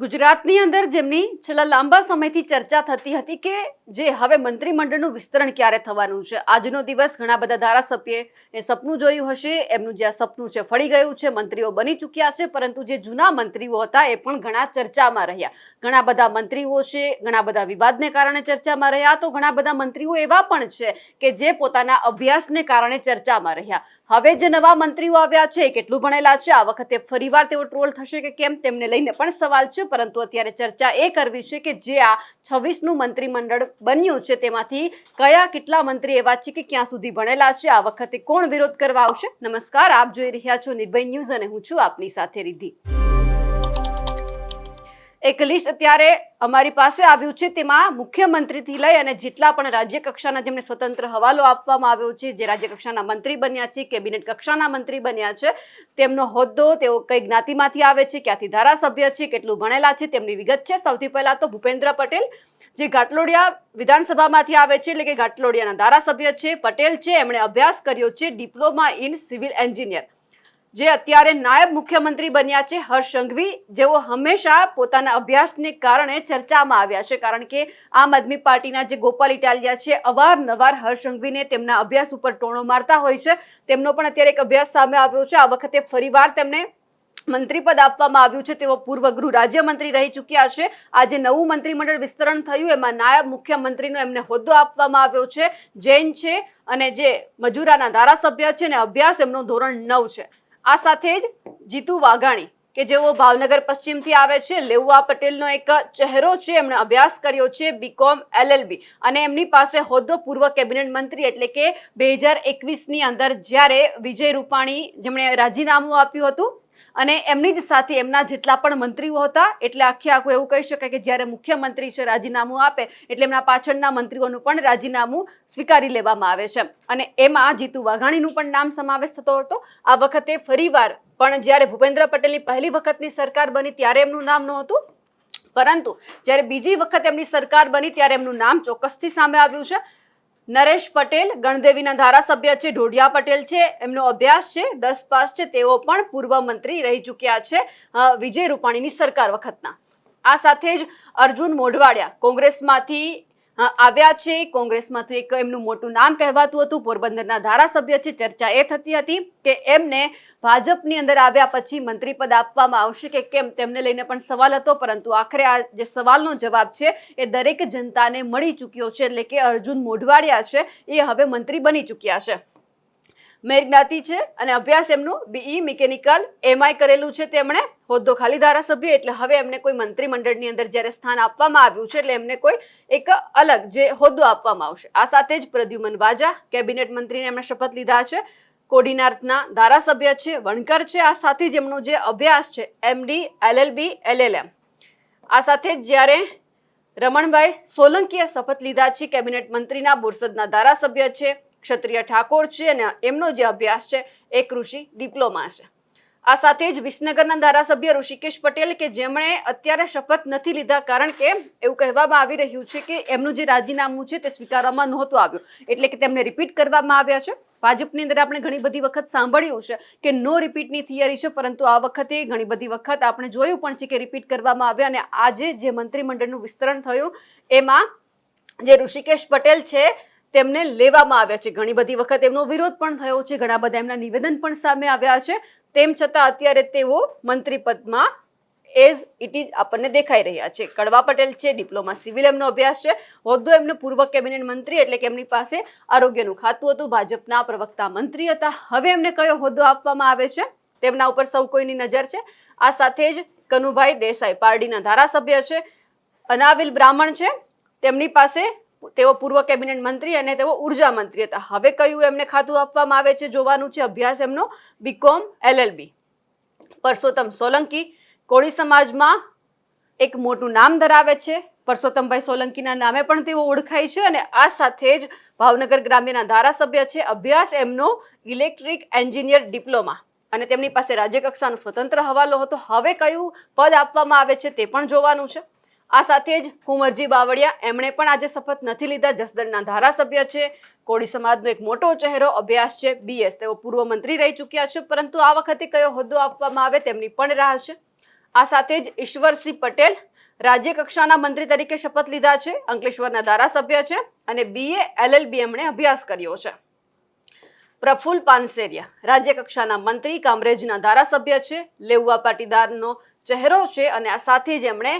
ગુજરાતની અંદર જેમની છેલ્લા લાંબા સમયથી ચર્ચા થતી હતી કે જે હવે મંત્રીમંડળનું વિસ્તરણ ક્યારે થવાનું છે. આજનો દિવસ ઘણા બધા ધારાસભ્યે એ સપનું જોયું હશે, એમનું જે આ સપનું છે ફળી ગયું છે, મંત્રીઓ બની ચૂક્યા છે, પરંતુ જે જૂના મંત્રીઓ હતા એ પણ ઘણા ચર્ચામાં રહ્યા. ઘણા બધા મંત્રીઓ છે, ઘણા બધા વિવાદને કારણે ચર્ચામાં રહ્યા, તો ઘણા બધા મંત્રીઓ એવા પણ છે કે જે પોતાના અભ્યાસને કારણે ચર્ચામાં રહ્યા. હવે જે નવા મંત્રીઓ આવ્યા છે, કેટલું ભણેલા છે, આ વખતે ફરીવાર તેઓ ટ્રોલ થશે કે કેમ, તેમને લઈને પણ સવાલ છે, પરંતુ અત્યારે ચર્ચા એ કરવી છે કે જે આ છવ્વીસનું મંત્રીમંડળ બન્યું છે, તેમાંથી કયા કેટલા મંત્રી એવા છે કે ક્યાં સુધી ભણેલા છે, આ વખતે કોણ વિરોધ કરવા આવશે? નમસ્કાર, આપ જોઈ રહ્યા છો નિર્ભય ન્યૂઝ અને હું છું આપની સાથે રિદ્ધિ. એક લિસ્ટ અત્યારે અમારી પાસે આવ્યું છે. તેમાં મુખ્યમંત્રીથી લઈ અને જેટલા પણ રાજ્ય કક્ષાના જેમને સ્વતંત્ર હવાલો આપવામાં આવ્યો છે, જે રાજ્ય કક્ષાના મંત્રી બન્યા છે, કેબિનેટ કક્ષાના મંત્રી બન્યા છે, તેમનો હોદ્દો તેઓ કઈ જ્ઞાતિમાંથી આવે છે, ક્યાંથી ધારાસભ્ય છે, કેટલું ભણેલા છે, તેમની વિગત છે. સૌથી પહેલા તો ભૂપેન્દ્ર પટેલ, જે ઘાટલોડિયા વિધાનસભામાંથી આવે છે, એટલે કે ઘાટલોડિયાના ધારાસભ્ય છે, પટેલ છે, એમણે અભ્યાસ કર્યો છે, ડિપ્લોમા ઇન સિવિલ એન્જિનિયર. જે અત્યારે નાયબ મુખ્યમંત્રી બન્યા છે, હર્ષ સંઘવી. જેઓ હંમેશા પોતાના અભ્યાસને કારણે ચર્ચામાં આવ્યા છે, કારણ કે આમ આદમી પાર્ટીના જે ગોપાલ ઇટાલિયા છે, અવારનવાર હર્ષ સંઘવીને તેમના અભ્યાસ ઉપર ટોણો મારતા હોય છે. તેમનો પણ અત્યારે એક અભ્યાસ સામે આવ્યો છે. આ વખતે ફરીવાર તેમને મંત્રી પદ આપવામાં આવ્યું છે. તેઓ પૂર્વ ગૃહ રાજ્યમંત્રી રહી ચૂક્યા છે. આજે નવું મંત્રીમંડળ વિસ્તરણ થયું. એમાં નાયબ મુખ્યમંત્રીનો એમને હોદ્દો આપવામાં આવ્યો છે. જૈન છે અને જે મજૂરાના ધારાસભ્ય છે ને અભ્યાસ એમનો ધોરણ નવ છે. આ સાથે જ જીતુ વાઘાણી, કે જેઓ ભાવનગર પશ્ચિમથી આવે છે, લેઉઆ પટેલનો એક ચહેરો છે, એમણે અભ્યાસ કર્યો છે બીકોમ એલએલબી અને એમની પાસે હોદ્દો પૂર્વ કેબિનેટ મંત્રી એટલે કે બે હજાર એકવીસની અંદર જ્યારે વિજય રૂપાણી જેમણે રાજીનામું આપ્યું હતું અને એમની જ સાથે એમના જેટલા પણ મંત્રીઓ હતા, એટલે આખે આખું એવું કહી શકાય કે જ્યારે મુખ્યમંત્રી છે, રાજીનામું આપે, એટલે એમના પાછળના મંત્રીઓનું પણ રાજીનામું સ્વીકારી લેવામાં આવે છે. અને એમાં જીતુ વાઘાણીનું પણ નામ સમાવેશ થતો હતો. આ વખતે ફરીવાર પણ જ્યારે ભૂપેન્દ્ર પટેલની પહેલી વખતની સરકાર બની, ત્યારે એમનું નામ નહોતું. પરંતુ જ્યારે બીજી વખત એમની સરકાર બની, ત્યારે એમનું નામ ચોક્કસથી સામે આવ્યું છે. નરેશ પટેલ ગણદેવીના ધારાસભ્ય છે ઢોડિયા પટેલ છે. એમનો અભ્યાસ છે, દસ પાસ છે, તેઓ પણ પૂર્વ મંત્રી રહી ચૂક્યા છે વિજય રૂપાણીની સરકાર વખતના. આ સાથે જ અર્જુન મોઢવાડિયા કોંગ્રેસમાંથી આવ્યા છે. કોંગ્રેસમાંથી એક એમનું મોટું નામ કહેવાતું હતું. પોરબંદરના ધારાસભ્ય છે. ચર્ચા એ થતી હતી કે એમને ભાજપની અંદર આવ્યા પછી મંત્રી પદ આપવામાં આવશે કે કેમ? તેમને લઈને પણ સવાલ હતો, પરંતુ આખરે આ જે સવાલનો જવાબ છે એ દરેક જનતાને મળી ચૂક્યો છે. એટલે કે અર્જુન મોઢવાડિયા છે. એ હવે મંત્રી બની ચૂક્યા છે. મેર જ્ઞાતિ છે અને અભ્યાસ એમનું બીઈ મિકેનિકલ એમઆઈ કરેલું છે તેમણે. હોદ્દો ખાલી ધારાસભ્ય, એટલે હવે એમને કોઈ મંત્રીમંડળની અંદર જ્યારે સ્થાન આપવામાં આવ્યું છે, એટલે એમને કોઈ એક અલગ જે હોદ્દો આપવામાં આવશે. આ સાથે જ પ્રદ્યુમન વાજા, કેબિનેટ મંત્રીને એમણે શપથ લીધા છે. કોડીનાથના ધારાસભ્ય છે, વણકર છે. આ સાથે જ એમનો જે અભ્યાસ છે એમડી એલએલબી એલએલએમ આ સાથે જ જ્યારે રમણભાઈ સોલંકીએ શપથ લીધા છે, કેબિનેટ મંત્રીના, બોરસદના ધારાસભ્ય છે. ક્ષત્રિય ઠાકોર છે અને એમનો જે અભ્યાસ છે એ કૃષિ ડિપ્લોમા છે. આ સાથે જ વિસનગરના ધારાસભ્ય ઋષિકેશ પટેલ કે જેમણે અત્યારે શપથ નથી લીધા, કારણ કે એવું કહેવામાં આવી રહ્યું છે કે એમનું જે રાજીનામું છે તે સ્વીકારવામાં નહોતું આવ્યું. એટલે કે તેમને રિપીટ કરવામાં આવ્યા છે. ભાજપની અંદર આપણે ઘણી બધી વખત સાંભળ્યું છે કે નો રિપીટની થિયરી છે, પરંતુ આ વખતે ઘણી બધી વખત આપણે જોયું પણ છે કે રિપીટ કરવામાં આવ્યા અને આજે જે મંત્રીમંડળનું વિસ્તરણ થયું, એમાં જે ઋષિકેશ પટેલ છે તેમને લેવામાં આવ્યા છે. ઘણી બધી વખત એમનો વિરોધ પણ થયો છે. ઘણા બધા એમના નિવેદન પણ સામે આવ્યા છે. તેમ છતાં અત્યારે તેઓ મંત્રી પદમાં એઝ ઇટ ઇઝ આપણને દેખાઈ રહ્યા છે. કડવા પટેલ છે, ડિપ્લોમા સિવિલ એમનો અભ્યાસ છે. હોદ્દો એમનો પૂર્વ કેબિનેટ મંત્રી એટલે કે એમની પાસે આરોગ્યનું ખાતું હતું. ભાજપના પ્રવક્તા મંત્રી હતા. હવે એમને કયો હોદ્દો આપવામાં આવે છે? તેમના ઉપર સૌ કોઈની નજર છે? આ સાથે જ કનુભાઈ દેસાઈ પાર્ટીના ધારાસભ્ય છે. અનાવિલ બ્રાહ્મણ છે. તેમની પાસે તેઓ પૂર્વ કેબિનેટ મંત્રી અને તેઓ ઊર્જા મંત્રી હતા. હવે કયું એમને ખાતું આપવામાં આવે છે જોવાનું છે અભ્યાસ એમનો B Com LLB. Parsottam Solanki Koli સમાજમાં એક મોટું નામ ધરાવે છે. પરસોત્તમભાઈ સોલંકીના નામે પણ તેઓ ઓળખાય છે અને આ સાથે જ ભાવનગર ગ્રામ્યના ધારાસભ્ય છે. અભ્યાસ એમનો ઇલેક્ટ્રિક એન્જિનિયર ડિપ્લોમા અને તેમની પાસે રાજ્યકક્ષાનો સ્વતંત્ર હવાલો હતો. હવે કયું પદ આપવામાં આવે છે તે પણ જોવાનું છે. આ સાથે જ કુંવરજી બાવળિયા એમણે પણ આજે શપથ નથી લીધા. જસદણના ધારાસભ્ય છે. કોળી સમાજનો એક મોટો ચહેરો, અભ્યાસ છે. બીએસ તેઓ પૂર્વ મંત્રી રહી ચૂક્યા છે, પરંતુ આ વખતે કયો હોદ્દો આપવામાં આવે તેમની પણ રાહ છે. આ સાથે જ ઈશ્વરસિંહ પટેલ રાજ્ય કક્ષાના મંત્રી તરીકે શપથ લીધા છે, અંકલેશ્વરના ધારાસભ્ય છે અને બીએ એલએલબી એમણે અભ્યાસ કર્યો છે. પ્રફુલ પાનસેરિયા રાજ્ય કક્ષાના મંત્રી, કામરેજના ધારાસભ્ય છે. લેઉવા પાટીદારનો ચહેરો છે અને આ સાથે જ એમણે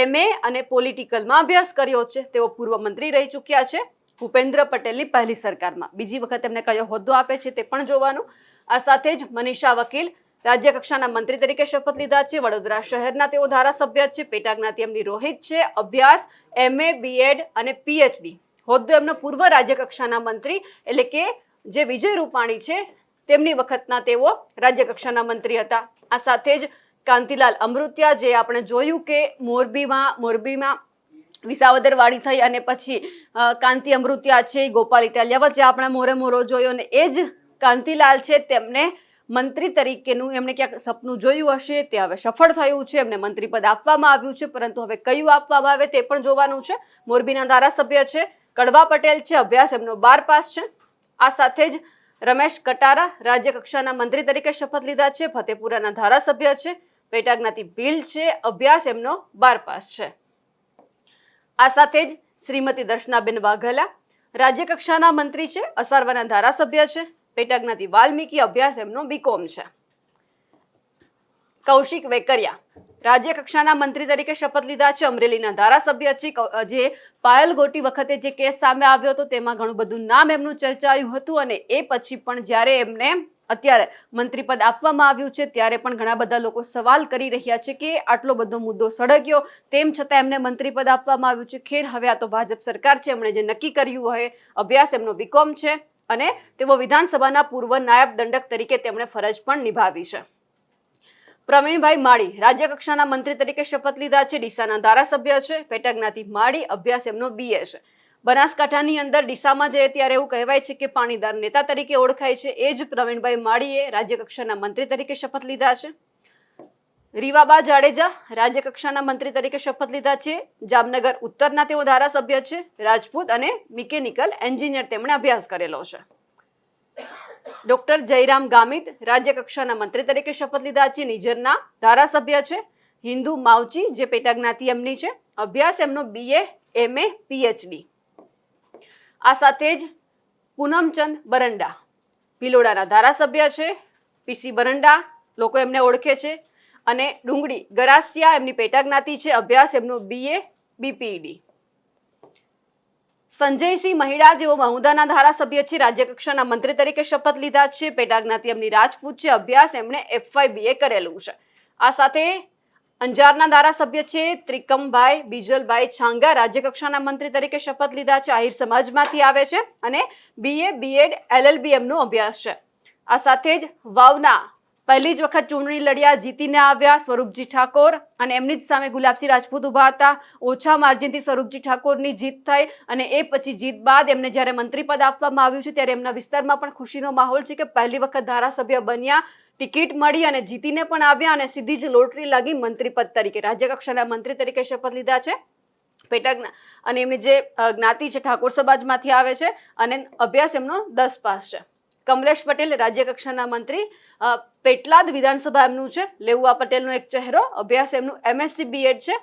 એમએ અને પોલિટિકલમાં અભ્યાસ કર્યો છે. તેઓ પૂર્વ મંત્રી રહી ચૂક્યા છે. ભૂપેન્દ્ર પટેલની પહેલી સરકારમાં. બીજી વખત એમને કયો હોદ્દો આપે છે તે પણ જોવાનું. આ સાથે જ મનીષા વકીલ રાજ્ય કક્ષાના મંત્રી તરીકે શપથ લીધા છે. વડોદરા શહેરના તેઓ ધારાસભ્ય છે. પેટા જ્ઞાતિ એમની રોહિત છે. અભ્યાસ એમએ બીએડ અને પીએચડી હોદ્દો એમનો પૂર્વ રાજ્ય કક્ષાના મંત્રી એટલે કે જે વિજય રૂપાણી છે, તેમની વખતના તેઓ રાજ્ય કક્ષાના મંત્રી હતા. આ સાથે જ કાંતિલાલ અમૃત્યા, જે આપણે જોયું કે મોરબીમાં મોરબીમાં વિસાવદર વાડી થઈ અને પછી કાંતિ અમૃત્યા છે, ગોપાલ ઇટાલિયા વચ્ચે આપણે મોરે મોરો જોયો અને એ જ કાંતિલાલ છે, તેમને મંત્રી તરીકેનું એમણે ક્યાંક સપનું જોયું હશે, તે હવે સફળ થયું છે, એમને મંત્રી પદ આપવામાં આવ્યું છે, પરંતુ હવે કયું આપવામાં આવે તે પણ જોવાનું છે. મોરબીના ધારાસભ્ય છે, કડવા પટેલ છે, અભ્યાસ એમનો બાર પાસ છે. આ સાથે જ રમેશ કટારા રાજ્ય કક્ષાના મંત્રી તરીકે શપથ લીધા છે, ફતેપુરાના ધારાસભ્ય છે. પેટા જ્ઞાતિ ભીલ છે, અભ્યાસ એમનો બાર પાસ છે. આ સાથે જ શ્રીમતી દર્શનાબેન વાઘેલા રાજ્ય કક્ષાના મંત્રી છે, અસારવાના ધારાસભ્ય છે પેટા જ્ઞાતિ વાલ્મીકી અભ્યાસ એમનો બીકોમ છે. કૌશિક વેકરિયા રાજ્ય કક્ષાના મંત્રી તરીકે શપથ લીધા છે, અમરેલીના ધારાસભ્ય છે જે પાયલ ગોટી વખતે જે કેસ સામે આવ્યો હતો, તેમાં ઘણું બધું નામ એમનું ચર્ચાયું હતું અને એ પછી પણ જ્યારે એમને અત્યારે મંત્રી પદ આપવામાં આવ્યું છે, ત્યારે પણ ઘણા બધા લોકો સવાલ કરી રહ્યા છે કે આટલો બધો મુદ્દો સળગ્યો. તેમ છતાં એમને મંત્રી પદ આપવામાં આવ્યું છે. ખેર, હવે આ તો ભાજપ સરકાર છે, એમણે જે નક્કી કર્યું હોય, અભ્યાસ એમનો બીકોમ છે અને તેઓ વિધાનસભાના પૂર્વ નાયબ દંડક તરીકે તેમણે ફરજ પણ નિભાવી છે. પ્રવીણભાઈ માળી રાજ્ય કક્ષાના મંત્રી તરીકે શપથ લીધા છે. ડીસાના ધારાસભ્ય છે. પેટા જ્ઞાતિ માળી અભ્યાસ એમનો બીએ છે. બનાસકાંઠાની અંદર ડીસામાં જઈએ ત્યારે એવું કહેવાય છે કે પાણીદાર નેતા તરીકે ઓળખાય છે. એ જ પ્રવીણભાઈ માળીએ રાજ્યકક્ષાના મંત્રી તરીકે શપથ લીધા છે. રીવાબા જાડેજા રાજ્યકક્ષાના મંત્રી તરીકે શપથ લીધા છે. જામનગર ઉત્તરના તેઓ ધારાસભ્ય છે. રાજપૂત અને મિકેનિકલ એન્જિનિયર તેમણે અભ્યાસ કરેલો છે. ડોક્ટર જયરામ ગામિત રાજ્ય કક્ષાના મંત્રી તરીકે શપથ લીધા છે. નિઝરના ધારાસભ્ય છે. હિન્દુ માવચી જે પેટા જ્ઞાતિ એમની છે. અભ્યાસ એમનો બીએ એમએ પીએચડી આ સાથે જ પૂનમચંદ બરંડા, ભિલોડાના ધારાસભ્ય છે પીસી બરંડા, લોકો એમને ઓળખે છે અને ડુંગળી ગરાસિયા એમની પેટા જ્ઞાતિ છે, અભ્યાસ એમનો બીએ બીપીડી સંજયસિંહ મહિડા જેઓ મહુદાના ધારાસભ્ય છે રાજ્ય કક્ષાના મંત્રી તરીકે શપથ લીધા છે પેટા જ્ઞાતિ એમની રાજપૂત છે, અભ્યાસ એમણે એફવાય બીએ કરેલું છે. આ સાથે અંજારના ધારાસભ્ય છે ત્રિકમભાઈ બીજલભાઈ છાંગા. રાજ્યકક્ષાના મંત્રી તરીકે શપથ લીધા છે. આહિર સમાજમાંથી આવે છે અને બીએ બીએડ એલએલબી એમનો અભ્યાસ છે. આ સાથે જ વાવના પહેલી જ વખત ચૂંટણી લડ્યા, જીતીને આવ્યા સ્વરૂપજી ઠાકોર અને એમની જ સામે ગુલાબસિંહ રાજપૂત ઊભા હતા. ઓછા માર્જિનથી સ્વરૂપજી ઠાકોરની જીત થઈ અને એ પછી જીત બાદ એમને જ્યારે મંત્રી પદ આપવામાં આવ્યું છે, ત્યારે એમના વિસ્તારમાં પણ ખુશીનો માહોલ છે કે પહેલી વખત ધારાસભ્ય બન્યા. ટિકિટ મળી અને જીતીને પણ આવ્યા અને સીધી જ લોટરી લાગી મંત્રી પદ તરીકે. રાજ્યકક્ષાના મંત્રી તરીકે શપથ લીધા છે. પેટા અને એમની જે જ્ઞાતિ છે ઠાકોર સમાજમાંથી આવે છે અને અભ્યાસ એમનો દસ પાસ છે. કમલેશ પટેલ રાજ્ય કક્ષાના મંત્રી પેટલાદ વિધાનસભા એમનું છે. લેઉવા પટેલનો એક ચહેરો, અભ્યાસ એમનું એમએસસી બીએડ છે.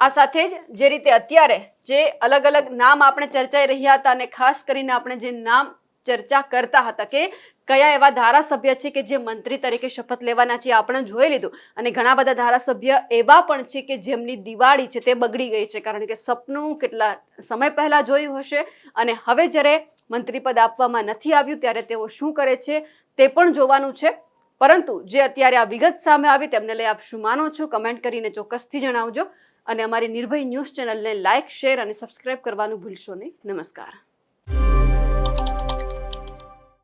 આ સાથે જ જે રીતે અત્યારે જે અલગ અલગ નામ આપણે ચર્ચાઈ રહ્યા હતા અને ખાસ કરીને આપણે જે નામ ચર્ચા કરતા હતા કે કયા એવા ધારાસભ્ય છે કે જે મંત્રી તરીકે શપથ લેવાના છે આપણે જોઈ લીધું. અને ઘણા બધા ધારાસભ્ય એવા પણ છે કે જેમની દિવાળી છે તે બગડી ગઈ છે. કારણ કે સપનું કેટલા સમય પહેલા જોયું હશે અને હવે જ્યારે મંત્રી પદ આપવામાં નથી આવ્યું ત્યારે તેઓ શું કરે છે તે પણ જોવાનું છે. પરંતુ જે અત્યારે આ વિગત સામે આવી તેમને લઈ આપ શું માનો છો? કમેન્ટ કરીને ચોક્કસથી જણાવજો. અને અમારી નિર્ભય ન્યૂઝ ચેનલને લાઇક શેર અને સબસ્ક્રાઇબ કરવાનું ભૂલશો નહીં. નમસ્કાર.